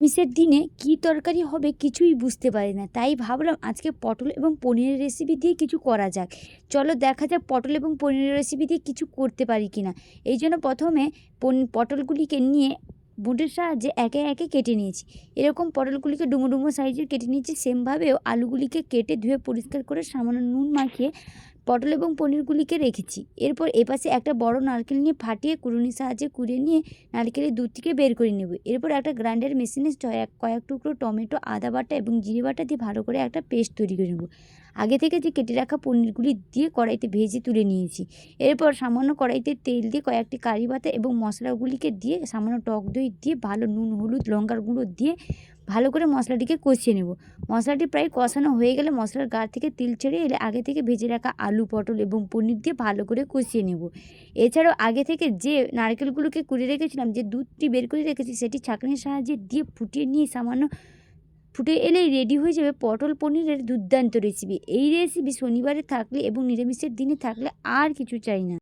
নিরামিষের দিনে কী তরকারি হবে কিছুই বুঝতে পারি না। তাই ভাবলাম আজকে পটল এবং পনিরের রেসিপি দিয়ে কিছু করা যাক। চলো দেখা যাক পটল এবং পনিরের রেসিপি দিয়ে কিছু করতে পারি কি না এই জন্য প্রথমে পটলগুলিকে নিয়ে বুটের সাহায্যে একে একে কেটে নিয়েছি। এরকম পটলগুলিকে ডুমো ডুমো সাইজের কেটে নিয়েছি। সেমভাবেও আলুগুলিকে কেটে ধুয়ে পরিষ্কার করে সামান্য নুন মাখিয়ে পটল এবং পনিরগুলিকে রেখেছি। এরপর এপাশে একটা বড় নারকেল নিয়ে ফাটিয়ে কুড়ুনির সাহায্যে কুড়িয়ে নিয়ে নারকেলের দুধটিকে বের করে নেব। এরপর একটা গ্রাইন্ডার মেশিনে কয়েক টুকরো টমেটো, আদা বাটা এবং জিরে বাটা দিয়ে ভালো করে একটা পেস্ট তৈরি করে নেব। আগে থেকে যে কেটে রাখা পনিরগুলি দিয়ে কড়াইতে ভেজে তুলে নিয়েছি। এরপর সামান্য কড়াইতে তেল দিয়ে কয়েকটি কারি পাতা এবং মশলাগুলিকে দিয়ে সামান্য টক দই দিয়ে ভালো নুন, হলুদ, লঙ্কার গুঁড়ো দিয়ে ভালো করে মশলাটিকে কষিয়ে নেব। মশলাটি প্রায় কষানো হয়ে গেলে মশলার গা থেকে তিল ছেড়ে এলে আগে থেকে ভেজে রাখা আলু, পটল এবং পনির দিয়ে ভালো করে কষিয়ে নেব। এছাড়াও আগে থেকে যে নারকেলগুলোকে কুড়ে রেখেছিলাম, যে দুধটি বের করে রেখেছি, সেটি ছাঁকনির সাহায্যে দিয়ে ফুটিয়ে নিয়ে সামান্য ফুটে এলেই রেডি হয়ে যাবে পটল পনিরের দুর্দান্ত রেসিপি এই রেসিপি শনিবারে থাকলে এবং নিরামিষের দিনে থাকলে আর কিছু চাই না।